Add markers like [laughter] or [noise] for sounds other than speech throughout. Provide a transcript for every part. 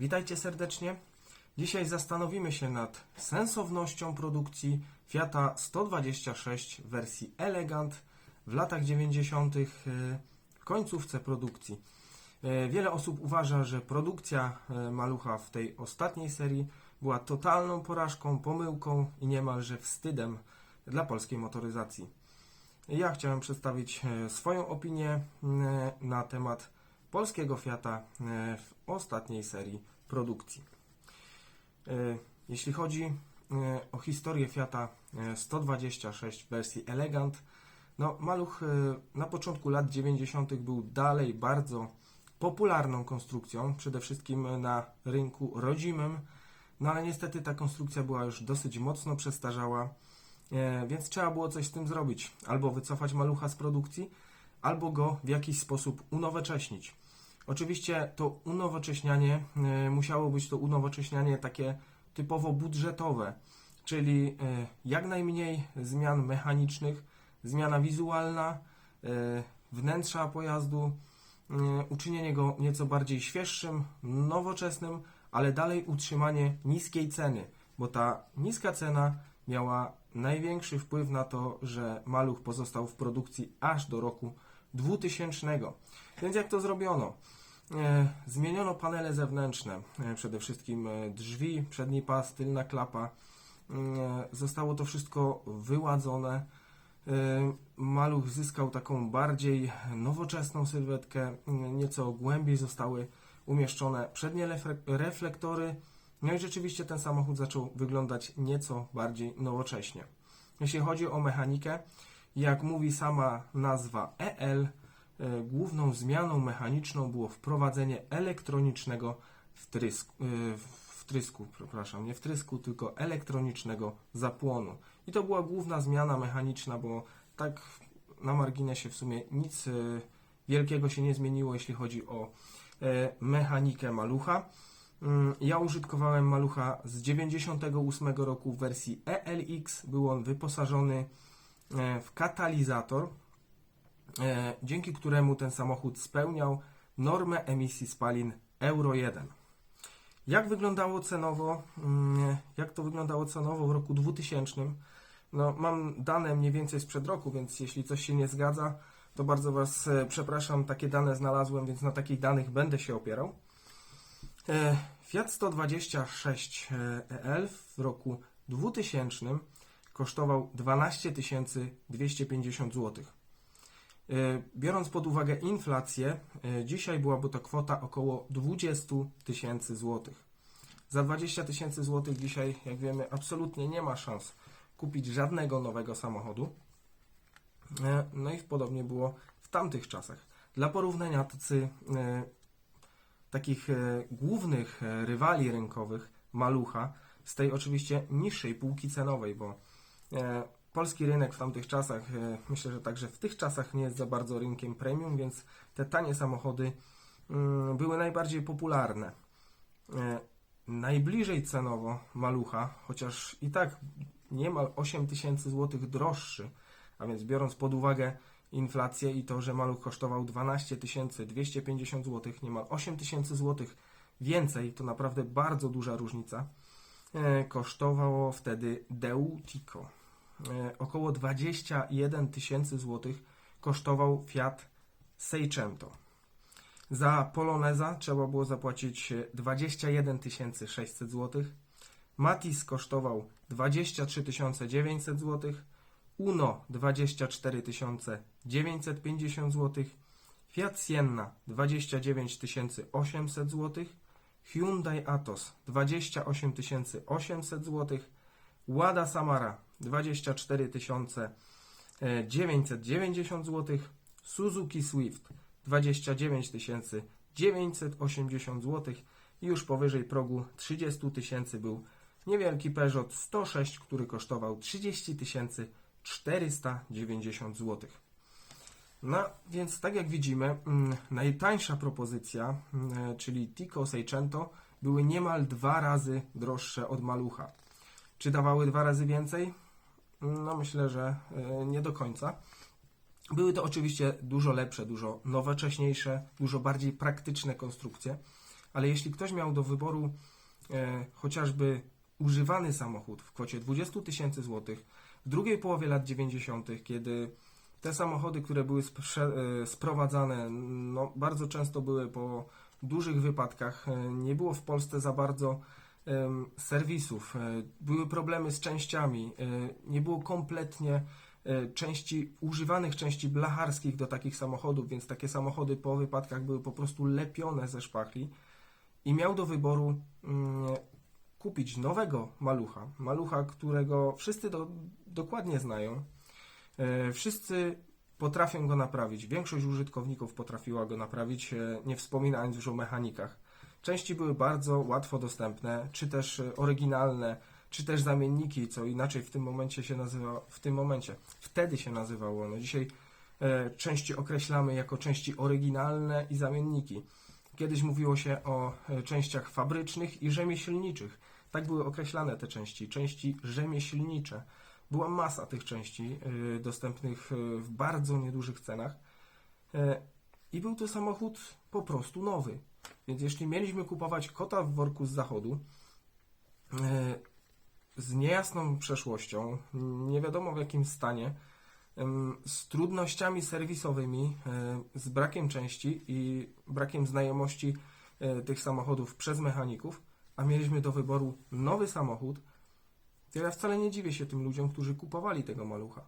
Witajcie serdecznie. Dzisiaj zastanowimy się nad sensownością produkcji Fiata 126 w wersji Elegant w latach 90. e, w końcówce produkcji. E, Wiele osób uważa, że produkcja e, malucha w tej ostatniej serii była totalną porażką, pomyłką i niemalże wstydem dla polskiej motoryzacji. Ja chciałem przedstawić swoją opinię na temat polskiego Fiata e, w ostatniej serii produkcji. E, Jeśli chodzi e, o historię Fiata e, 126 w wersji Elegant, no maluch na początku lat 90. był dalej bardzo popularną konstrukcją, przede wszystkim na rynku rodzimym, no ale niestety ta konstrukcja była już dosyć mocno przestarzała, więc trzeba było coś z tym zrobić. Albo wycofać malucha z produkcji, albo go w jakiś sposób unowocześnić. Oczywiście to unowocześnianie e, musiało być to unowocześnianie takie typowo budżetowe, czyli e, jak najmniej zmian mechanicznych, zmiana wizualna, e, wnętrza pojazdu, uczynienie go nieco bardziej świeższym, nowoczesnym, ale dalej utrzymanie niskiej ceny, bo ta niska cena miała największy wpływ na to, że maluch pozostał w produkcji aż do roku 2000. Więc jak to zrobiono? E, Zmieniono panele zewnętrzne, e, przede wszystkim e, drzwi, przedni pas, tylna klapa. Zostało to wszystko wyładzone. Maluch zyskał taką bardziej nowoczesną sylwetkę, nieco głębiej zostały umieszczone przednie reflektory. No i rzeczywiście ten samochód zaczął wyglądać nieco bardziej nowocześnie. Jeśli chodzi o mechanikę, jak mówi sama nazwa EL, e, główną zmianą mechaniczną było wprowadzenie elektronicznego wtrysku, e, wtrysku, przepraszam, nie wtrysku, tylko elektronicznego zapłonu. I to była główna zmiana mechaniczna, bo tak na marginesie w sumie nic e, wielkiego się nie zmieniło, jeśli chodzi o mechanikę malucha. Mm, Ja użytkowałem malucha z 98 roku w wersji ELX. Był on wyposażony w katalizator, e, dzięki któremu ten samochód spełniał normę emisji spalin Euro 1. Jak wyglądało cenowo? Mm, Jak to wyglądało cenowo w roku 2000? No, mam dane mniej więcej sprzed roku, więc jeśli coś się nie zgadza, to bardzo Was e, przepraszam, takie dane znalazłem, więc na takich danych będę się opierał. E, Fiat 126 EL w roku 2000 kosztował 12 250 zł. Biorąc pod uwagę inflację, e, dzisiaj byłaby to kwota około 20 tysięcy złotych. Za 20 tysięcy złotych dzisiaj, jak wiemy, absolutnie nie ma szans kupić żadnego nowego samochodu. E, No i podobnie było w tamtych czasach. Dla porównania tacy e, takich głównych rywali rynkowych Malucha z tej oczywiście niższej półki cenowej, bo polski rynek w tamtych czasach, e, myślę, że także w tych czasach nie jest za bardzo rynkiem premium, więc te tanie samochody mm, były najbardziej popularne. E, Najbliżej cenowo Malucha, chociaż i tak niemal 8 tysięcy złotych droższy, a więc biorąc pod uwagę inflację i to, że maluch kosztował 12 250 zł, niemal 8 tysięcy złotych więcej, to naprawdę bardzo duża różnica. E, kosztowało wtedy Deutico. E, około 21 tysięcy złotych kosztował Fiat Seicento. Za Poloneza trzeba było zapłacić 21 600 zł. Matiz kosztował 23 900 zł. Uno 24 950 zł, Fiat Sienna 29 800 zł, Hyundai Atos 28 800 zł, Łada Samara 24 990 zł, Suzuki Swift 29 980 zł i już powyżej progu 30 tysięcy był niewielki Peugeot 106, który kosztował 30 tysięcy 490 zł. No więc tak jak widzimy, mm, najtańsza propozycja, mm, czyli Tico Seicento, były niemal dwa razy droższe od Malucha. Czy dawały dwa razy więcej? No myślę, że e, nie do końca. Były to oczywiście dużo lepsze, dużo nowocześniejsze, dużo bardziej praktyczne konstrukcje, ale jeśli ktoś miał do wyboru e, chociażby używany samochód w kwocie 20 tysięcy złotych w drugiej połowie lat 90., kiedy te samochody, które były e, sprowadzane, no, bardzo często były po dużych wypadkach, e, nie było w Polsce za bardzo serwisów, e, były problemy z częściami, e, nie było kompletnie e, części, używanych części blacharskich do takich samochodów, więc takie samochody po wypadkach były po prostu lepione ze szpachli i miał do wyboru mm, kupić nowego malucha, malucha, którego wszyscy do, dokładnie znają, wszyscy potrafią go naprawić, większość użytkowników potrafiła go naprawić, nie wspominając już o mechanikach. Części były bardzo łatwo dostępne, czy też e, oryginalne, czy też zamienniki, co inaczej w tym momencie się nazywa, w tym momencie, wtedy się nazywało. No dzisiaj e, części określamy jako części oryginalne i zamienniki. Kiedyś mówiło się o e, częściach fabrycznych i rzemieślniczych. Tak były określane te części, części rzemieślnicze. Była masa tych części dostępnych w bardzo niedużych cenach. I był to samochód po prostu nowy. Więc jeśli mieliśmy kupować kota w worku z zachodu, e, z niejasną przeszłością, nie wiadomo w jakim stanie, z trudnościami serwisowymi, e, z brakiem części i brakiem znajomości e, tych samochodów przez mechaników, a mieliśmy do wyboru nowy samochód, to ja wcale nie dziwię się tym ludziom, którzy kupowali tego malucha,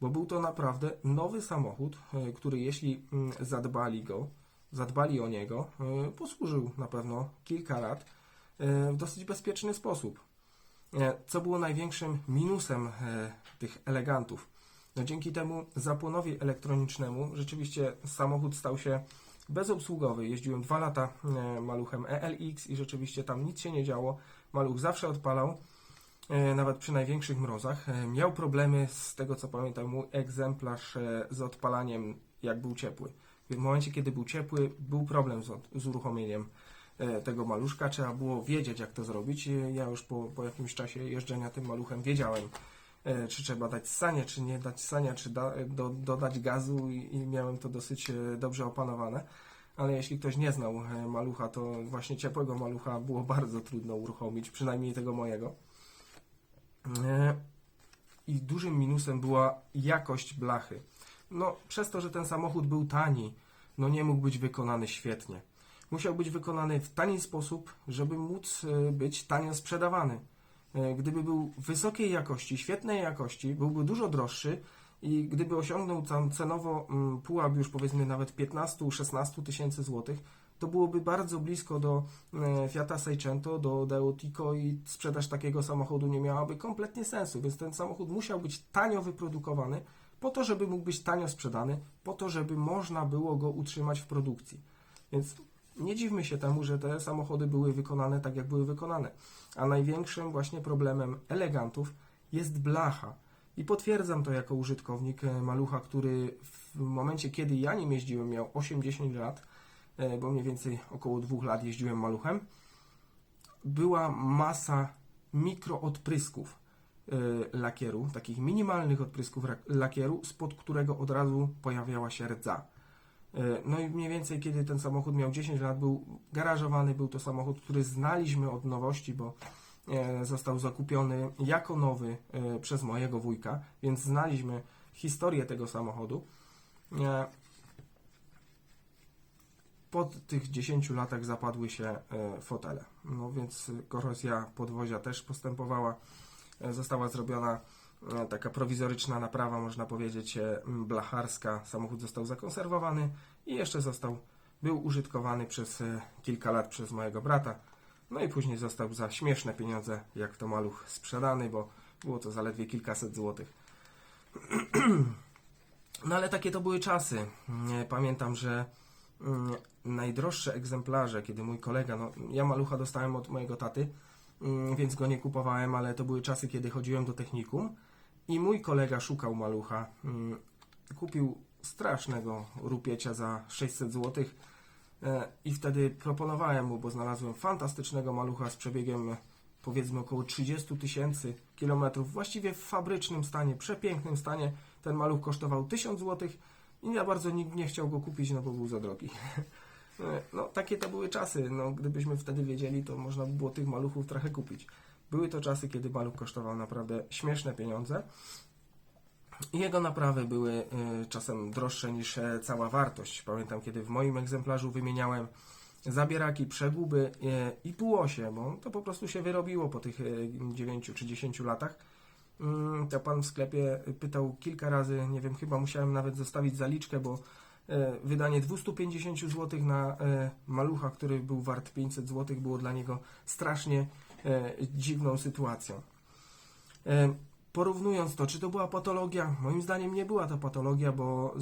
bo był to naprawdę nowy samochód, który jeśli mm, zadbali go, zadbali o niego, e, posłużył na pewno kilka lat e, w dosyć bezpieczny sposób. E, Co było największym minusem tych elegantów? No dzięki temu zapłonowi elektronicznemu rzeczywiście samochód stał się bezobsługowy. Jeździłem dwa lata maluchem ELX i rzeczywiście tam nic się nie działo. Maluch zawsze odpalał, nawet przy największych mrozach. Miał problemy z tego co pamiętam mój egzemplarz z odpalaniem jak był ciepły. W momencie kiedy był ciepły był problem z, z uruchomieniem e, tego maluszka. Trzeba było wiedzieć jak to zrobić. Ja już po, po jakimś czasie jeżdżenia tym maluchem wiedziałem e, czy trzeba dać sanie, czy nie dać sania, czy da, do, dodać gazu i, i miałem to dosyć e, dobrze opanowane. Ale jeśli ktoś nie znał malucha, to właśnie ciepłego malucha było [laughs] bardzo trudno uruchomić, przynajmniej tego mojego. I dużym minusem była jakość blachy. No, przez to, że ten samochód był tani, no nie mógł być wykonany świetnie. Musiał być wykonany w tani sposób, żeby móc e, być tanio sprzedawany. E, Gdyby był wysokiej jakości, świetnej jakości, byłby dużo droższy i gdyby osiągnął tam cenowo mm, pułap już powiedzmy nawet 15-16 tysięcy złotych, to byłoby bardzo blisko do e, Fiata Seicento, do Deotico i sprzedaż takiego samochodu nie miałaby kompletnie sensu, więc ten samochód musiał być tanio wyprodukowany po to, żeby mógł być tanio sprzedany, po to, żeby można było go utrzymać w produkcji. Więc nie dziwmy się temu, że te samochody były wykonane tak, jak były wykonane. A największym właśnie problemem elegantów jest blacha. I potwierdzam to jako użytkownik e, malucha, który w momencie, kiedy ja nim jeździłem, miał 80 lat, e, bo mniej więcej około dwóch lat jeździłem maluchem. Była masa mikroodprysków lakieru, takich minimalnych odprysków lakieru, spod którego od razu pojawiała się rdza. E, No i mniej więcej, kiedy ten samochód miał 10 lat, był garażowany, był to samochód, który znaliśmy od nowości, bo e, został zakupiony jako nowy przez mojego wujka, więc znaliśmy historię tego samochodu. Po tych 10 latach zapadły się fotele. No więc korozja podwozia też postępowała. E, Została zrobiona e, taka prowizoryczna naprawa, można powiedzieć, e, blacharska. Samochód został zakonserwowany i jeszcze został, był użytkowany przez kilka lat przez mojego brata. No i później został za śmieszne pieniądze, jak to maluch, sprzedany, bo było to zaledwie kilkaset złotych. [clears throat] No ale takie to były czasy. Pamiętam, że mm, najdroższe egzemplarze, kiedy mój kolega, no ja malucha dostałem od mojego taty, więc go nie kupowałem, ale to były czasy, kiedy chodziłem do technikum i mój kolega szukał malucha. Mm, Kupił strasznego rupiecia za 600 zł i wtedy proponowałem mu, bo znalazłem fantastycznego malucha z przebiegiem e, powiedzmy około 30 tysięcy kilometrów, właściwie w fabrycznym stanie, przepięknym stanie. Ten maluch kosztował 1000 zł i ja bardzo nikt nie chciał go kupić, no bo był za drogi. [laughs] E, No, takie to były czasy. No, gdybyśmy wtedy wiedzieli, to można by było tych maluchów trochę kupić. Były to czasy, kiedy maluch kosztował naprawdę śmieszne pieniądze. Jego naprawy były y, czasem droższe niż e, cała wartość. Pamiętam, kiedy w moim egzemplarzu wymieniałem zabieraki, przeguby e, i półosie, bo to po prostu się wyrobiło po tych 9 czy 10 latach. Mm, To pan w sklepie pytał kilka razy, nie wiem, chyba musiałem nawet zostawić zaliczkę, bo wydanie 250 zł na e, malucha, który był wart 500 zł, było dla niego strasznie e, dziwną sytuacją. E, Porównując to, czy to była patologia, moim zdaniem nie była to patologia, bo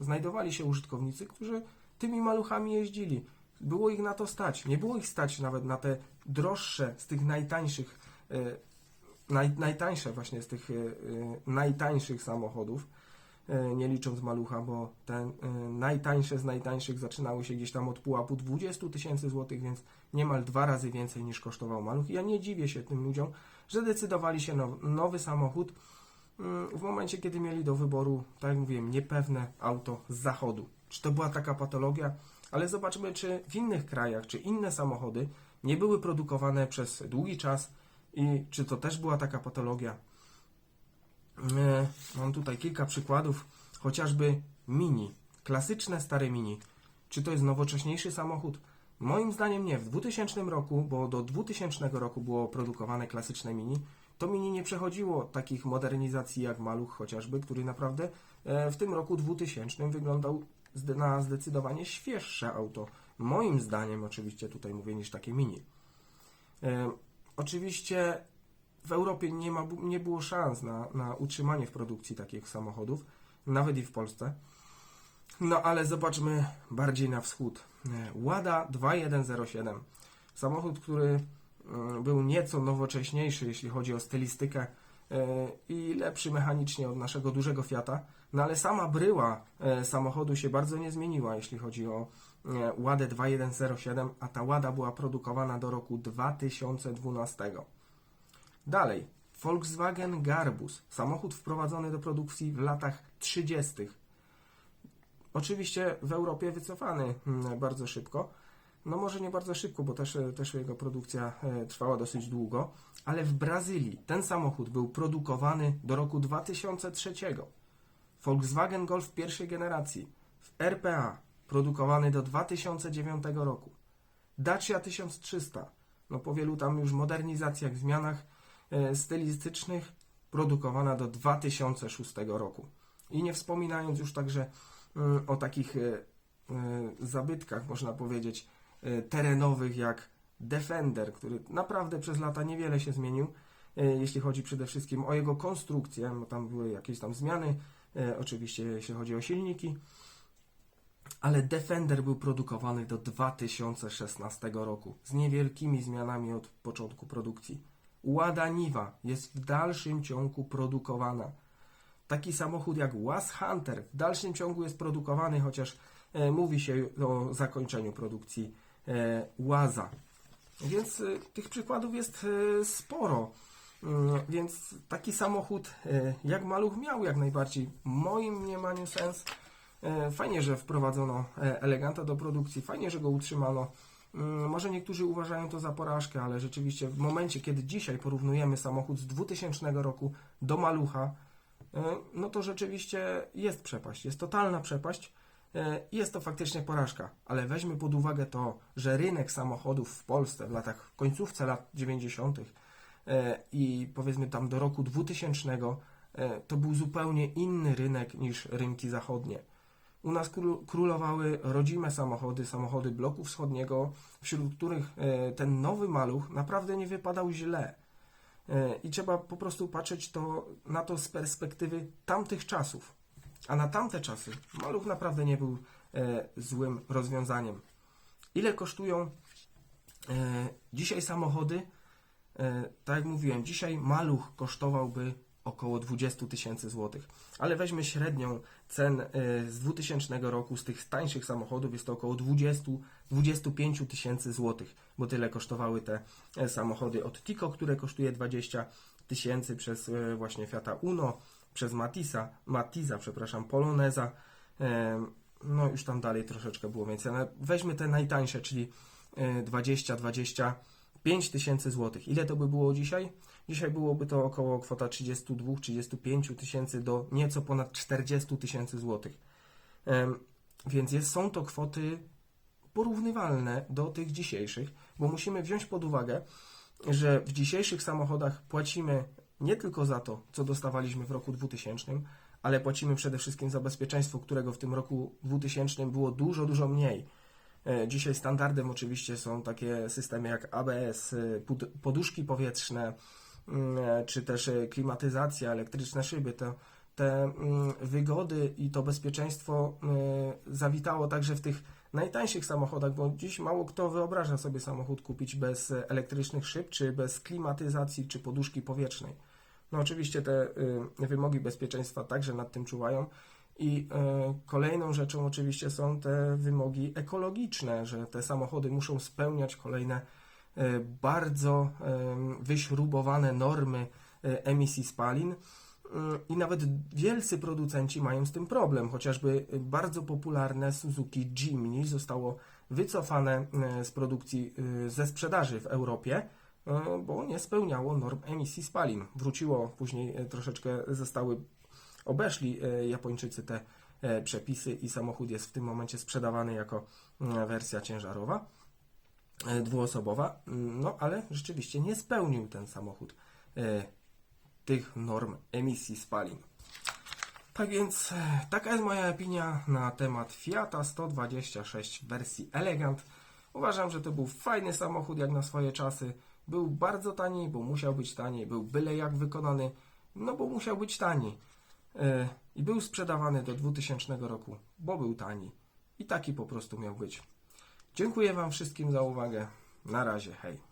znajdowali się użytkownicy, którzy tymi maluchami jeździli. Było ich na to stać. Nie było ich stać nawet na te droższe z tych najtańszych, e, naj, najtańsze właśnie z tych e, e, najtańszych samochodów, e, nie licząc malucha, bo te e, najtańsze z najtańszych zaczynały się gdzieś tam od pułapu 20 tysięcy złotych, więc niemal dwa razy więcej niż kosztował maluch. I Ja nie dziwię się tym ludziom, że decydowali się na nowy samochód mm, w momencie, kiedy mieli do wyboru, tak jak mówiłem, niepewne auto z zachodu. Czy to była taka patologia? Ale zobaczmy, czy w innych krajach, czy inne samochody nie były produkowane przez długi czas i czy to też była taka patologia. E, Mam tutaj kilka przykładów, chociażby Mini, klasyczne stare Mini. Czy to jest nowocześniejszy samochód? Moim zdaniem nie. W 2000 roku, bo do 2000 roku było produkowane klasyczne Mini, to Mini nie przechodziło takich modernizacji jak Maluch chociażby, który naprawdę e, w tym roku 2000 wyglądał na zdecydowanie świeższe auto. Moim zdaniem oczywiście tutaj mówię niż takie Mini. E, Oczywiście w Europie nie, ma, nie było szans na, na utrzymanie w produkcji takich samochodów, nawet i w Polsce. No ale zobaczmy bardziej na wschód. E, Łada 2107. Samochód, który mm, był nieco nowocześniejszy, jeśli chodzi o stylistykę e, i lepszy mechanicznie od naszego dużego Fiata. No ale sama bryła e, samochodu się bardzo nie zmieniła, jeśli chodzi o Ładę 2107, a ta Łada była produkowana do roku 2012. Dalej, Volkswagen Garbus, samochód wprowadzony do produkcji w latach 30. Oczywiście w Europie wycofany mm, bardzo szybko. No może nie bardzo szybko, bo też, też jego produkcja e, trwała dosyć długo, ale w Brazylii ten samochód był produkowany do roku 2003. Volkswagen Golf pierwszej generacji w RPA produkowany do 2009 roku. Dacia 1300, no po wielu tam już modernizacjach, zmianach stylistycznych, produkowana do 2006 roku. I nie wspominając już także mm, o takich e, e, zabytkach, można powiedzieć, e, terenowych jak Defender, który naprawdę przez lata niewiele się zmienił, e, jeśli chodzi przede wszystkim o jego konstrukcję, bo tam były jakieś tam zmiany, e, oczywiście jeśli chodzi o silniki, ale Defender był produkowany do 2016 roku z niewielkimi zmianami od początku produkcji. Łada Niwa jest w dalszym ciągu produkowana. Taki samochód jak Was Hunter w dalszym ciągu jest produkowany, chociaż e, mówi się o zakończeniu produkcji e, Łaza. Więc e, tych przykładów jest sporo. Mm, Więc taki samochód jak Maluch miał jak najbardziej w moim mniemaniu sens. Fajnie, że wprowadzono Eleganta do produkcji, fajnie, że go utrzymano. Mm, Może niektórzy uważają to za porażkę, ale rzeczywiście w momencie, kiedy dzisiaj porównujemy samochód z 2000 roku do Malucha, e, no to rzeczywiście jest przepaść, jest totalna przepaść. e, Jest to faktycznie porażka, ale weźmy pod uwagę to, że rynek samochodów w Polsce w latach, w końcówce lat 90. e, i powiedzmy tam do roku 2000 e, to był zupełnie inny rynek niż rynki zachodnie. U nas król- królowały rodzime samochody, samochody bloku wschodniego, wśród których e, ten nowy maluch naprawdę nie wypadał źle. E, I trzeba po prostu patrzeć to, na to z perspektywy tamtych czasów. A na tamte czasy maluch naprawdę nie był e, złym rozwiązaniem. Ile kosztują dzisiaj samochody? Tak jak mówiłem, dzisiaj maluch kosztowałby około 20 tysięcy złotych. Ale weźmy średnią cen e, z 2000 roku z tych tańszych samochodów, jest to około 20-25 tysięcy złotych, bo tyle kosztowały te e, samochody od Tico, które kosztuje 20 tysięcy przez e, właśnie Fiata Uno, przez Matisa, Matiza, przepraszam, Poloneza, no już tam dalej troszeczkę było więcej, ale weźmy te najtańsze, czyli e, 20-25 tysięcy złotych. Ile to by było dzisiaj? Dzisiaj byłoby to około kwota 32-35 tysięcy do nieco ponad 40 tysięcy złotych. Więc jest, są to kwoty porównywalne do tych dzisiejszych, bo musimy wziąć pod uwagę, że w dzisiejszych samochodach płacimy nie tylko za to, co dostawaliśmy w roku 2000, ale płacimy przede wszystkim za bezpieczeństwo, którego w tym roku 2000 było dużo, dużo mniej. E, Dzisiaj standardem oczywiście są takie systemy jak ABS, pod- poduszki powietrzne, mm, e, czy też e, klimatyzacja, elektryczne szyby. To, te mm, wygody i to bezpieczeństwo e, zawitało także w tych najtańszych samochodach, bo dziś mało kto wyobraża sobie samochód kupić bez elektrycznych szyb, czy bez klimatyzacji, czy poduszki powietrznej. No oczywiście te y, wymogi bezpieczeństwa także nad tym czuwają. I e, kolejną rzeczą oczywiście są te wymogi ekologiczne, że te samochody muszą spełniać kolejne e, bardzo em, wyśrubowane normy e, emisji spalin. I nawet wielcy producenci mają z tym problem, chociażby bardzo popularne Suzuki Jimny zostało wycofane e, z produkcji, e, ze sprzedaży w Europie, e, bo nie spełniało norm emisji spalin. Wróciło później e, troszeczkę, zostały, obeszli e, Japończycy te e, przepisy i samochód jest w tym momencie sprzedawany jako mm, wersja ciężarowa, e, dwuosobowa, Mm, no ale rzeczywiście nie spełnił ten samochód e, tych norm emisji spalin. Tak więc e, taka jest moja opinia na temat Fiata 126 w wersji Elegant. Uważam, że to był fajny samochód jak na swoje czasy. Był bardzo tani, bo musiał być tani. Był byle jak wykonany, no bo musiał być tani. E, I był sprzedawany do 2000 roku, bo był tani. I taki po prostu miał być. Dziękuję Wam wszystkim za uwagę. Na razie, hej.